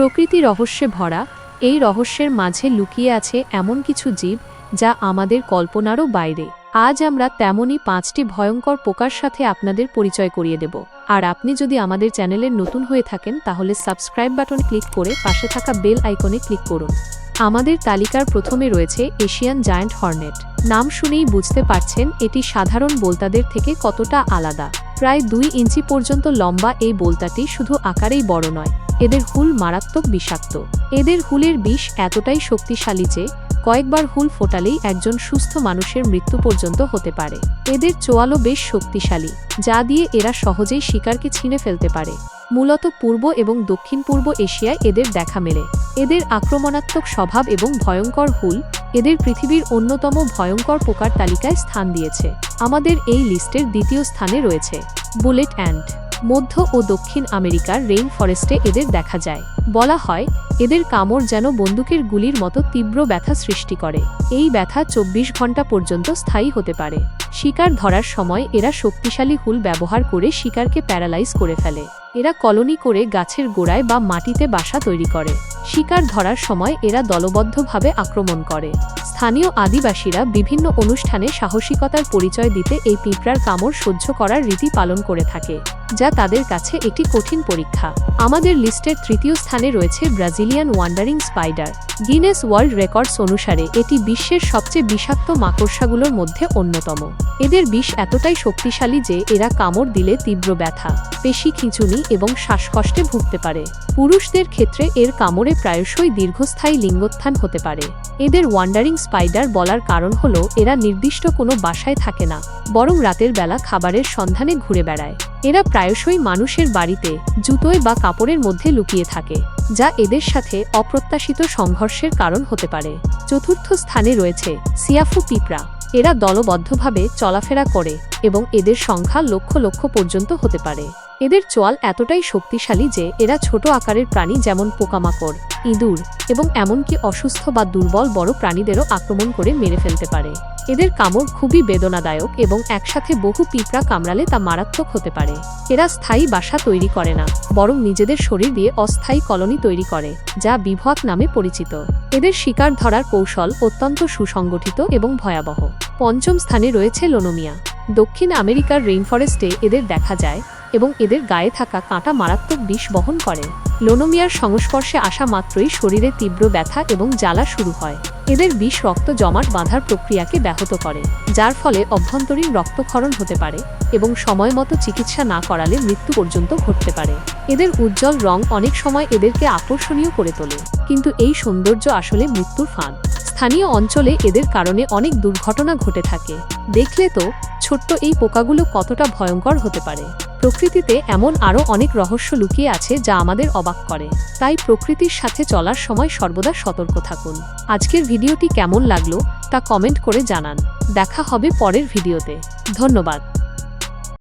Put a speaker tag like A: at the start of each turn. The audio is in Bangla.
A: প্রকৃতি রহস্যে ভরা, এই রহস্যের মাঝে লুকিয়ে আছে এমন কিছু জীব যা আমাদের কল্পনারও বাইরে। আজ আমরা তেমনই পাঁচটি ভয়ঙ্কর পোকার সাথে আপনাদের পরিচয় করিয়ে দেব। আর আপনি যদি আমাদের চ্যানেলের নতুন হয়ে থাকেন, তাহলে সাবস্ক্রাইব বাটন ক্লিক করে পাশে থাকা বেল আইকনে ক্লিক করুন। আমাদের তালিকার প্রথমে রয়েছে এশিয়ান জায়ান্ট হর্নেট। নাম শুনেই বুঝতে পারছেন এটি সাধারণ বোলতাদের থেকে কতটা আলাদা। প্রায় দুই ইঞ্চি পর্যন্ত লম্বা এই বোলতাটি শুধু আকারেই বড় নয় এদের হুল মারাত্মক বিষাক্ত। এদের হুলের বিষ এতটাই শক্তিশালী যে, কয়েকবার হুল ফোটালেই একজন সুস্থ মানুষের মৃত্যু পর্যন্ত হতে পারে। এদের চোয়ালও বেশ শক্তিশালী, যা দিয়ে এরা সহজেই শিকারকে ছিঁড়ে ফেলতে পারে। মূলত পূর্ব এবং দক্ষিণ পূর্ব এশিয়ায় এদের দেখা মেলে। এদের আক্রমণাত্মক স্বভাব এবং ভয়ঙ্কর হুল এদের পৃথিবীর অন্যতম ভয়ঙ্কর পোকার তালিকায় স্থান দিয়েছে। আমাদের এই লিস্টের দ্বিতীয় স্থানে রয়েছে। বুলেট অ্যান্ড মধ্য ও দক্ষিণ আমেরিকার রেইন ফরেস্টে এদের দেখা যায়। বলা হয়, এদের কামড় যেন বন্দুকের গুলির মতো তীব্র ব্যথা সৃষ্টি করে। এই ব্যথা চব্বিশ ঘণ্টা পর্যন্ত স্থায়ী হতে পারে। শিকার ধরার সময় এরা শক্তিশালী হুল ব্যবহার করে শিকারকে প্যারালাইজ করে ফেলে। এরা কলোনি করে গাছের গোড়ায় বা মাটিতে বাসা তৈরি করে। শিকার ধরার সময় এরা দলবদ্ধভাবে আক্রমণ করে। স্থানীয় আদিবাসীরা বিভিন্ন অনুষ্ঠানে সাহসিকতার পরিচয় দিতে এই পিঁপড়ার কামড় সহ্য করার রীতি পালন করে থাকে, যা তাদের কাছে একটি কঠিন পরীক্ষা। আমাদের লিস্টের তৃতীয় স্থানে রয়েছে Brazilian wandering spider. Guinness World Records অনুসারে এটি বিশ্বের সবচেয়ে বিষাক্ত মাকড়সাগুলোর মধ্যে অন্যতম। এদের বিষ এতটাই শক্তিশালী যে এরা কামড় দিলে তীব্র ব্যথা, পেশি খিঁচুনি এবং শ্বাসকষ্টে ভুগতে পারে। পুরুষদের ক্ষেত্রে এর কামড়ে প্রায়শই দীর্ঘস্থায়ী লিঙ্গোত্থান হতে পারে। এদের ওয়ান্ডারিং স্পাইডার বলার কারণ হল এরা নির্দিষ্ট কোনো বাসায় থাকে না, বরং রাতের বেলা খাবারের সন্ধানে ঘুরে বেড়ায়। এরা প্রায়শই মানুষের বাড়িতে, জুতোয় বা কাপড়ের মধ্যে লুকিয়ে থাকে, যা এদের সাথে অপ্রত্যাশিত সংঘর্ষের কারণ হতে পারে। চতুর্থ স্থানে রয়েছে সিয়াফু পিঁপড়া। এরা দলবদ্ধভাবে চলাফেরা করে এবং এদের সংখ্যা লক্ষ লক্ষ পর্যন্ত হতে পারে। এদের চোয়াল এতটাই শক্তিশালী যে এরা ছোট আকারের প্রাণী যেমন পোকামাকড়, ইঁদুর এবং এমনকি অসুস্থ বা দুর্বল বড় প্রাণীদেরও আক্রমণ করে মেরে ফেলতে পারে। এদের কামড় খুবই বেদনাদায়ক এবং একসাথে বহু পিঁপড়া কামড়ালে তা মারাত্মক হতে পারে। এরা স্থায়ী বাসা তৈরি করে না, বরং নিজেদের শরীর দিয়ে অস্থায়ী কলোনি তৈরি করে, যা বিভক নামে পরিচিত। এদের শিকার ধরার কৌশল অত্যন্ত সুসংগঠিত এবং ভয়াবহ। পঞ্চম স্থানে রয়েছে লোনোমিয়া। দক্ষিণ আমেরিকার রেইনফরেস্টে এদের দেখা যায় এবং এদের গায়ে থাকা কাঁটা মারাত্মক বিষ বহন করে। লোনোমিয়ার সংস্পর্শে আসা মাত্রই শরীরে তীব্র ব্যথা এবং জ্বালা শুরু হয়। এদের বিষ রক্ত জমাট বাঁধার প্রক্রিয়াকে ব্যাহত করে, যার ফলে অভ্যন্তরীণ রক্তক্ষরণ হতে পারে এবং সময় মতো চিকিৎসা না করালে মৃত্যু পর্যন্ত ঘটতে পারে। এদের উজ্জ্বল রং অনেক সময় এদেরকে আকর্ষণীয় করে তোলে, কিন্তু এই সৌন্দর্য আসলে মৃত্যুর ফাঁদ। স্থানীয় অঞ্চলে এদের কারণে অনেক দুর্ঘটনা ঘটে থাকে। দেখলে তো, ছোট্ট এই পোকাগুলো কতটা ভয়ঙ্কর হতে পারে। প্রকৃতিতে এমন আরও অনেক রহস্য লুকিয়ে আছে যা আমাদের অবাক করে। তাই প্রকৃতির সাথে চলার সময় সর্বদা সতর্ক থাকুন। আজকের ভিডিওটি কেমন লাগল তা কমেন্ট করে জানান। দেখা হবে পরের ভিডিওতে। ধন্যবাদ।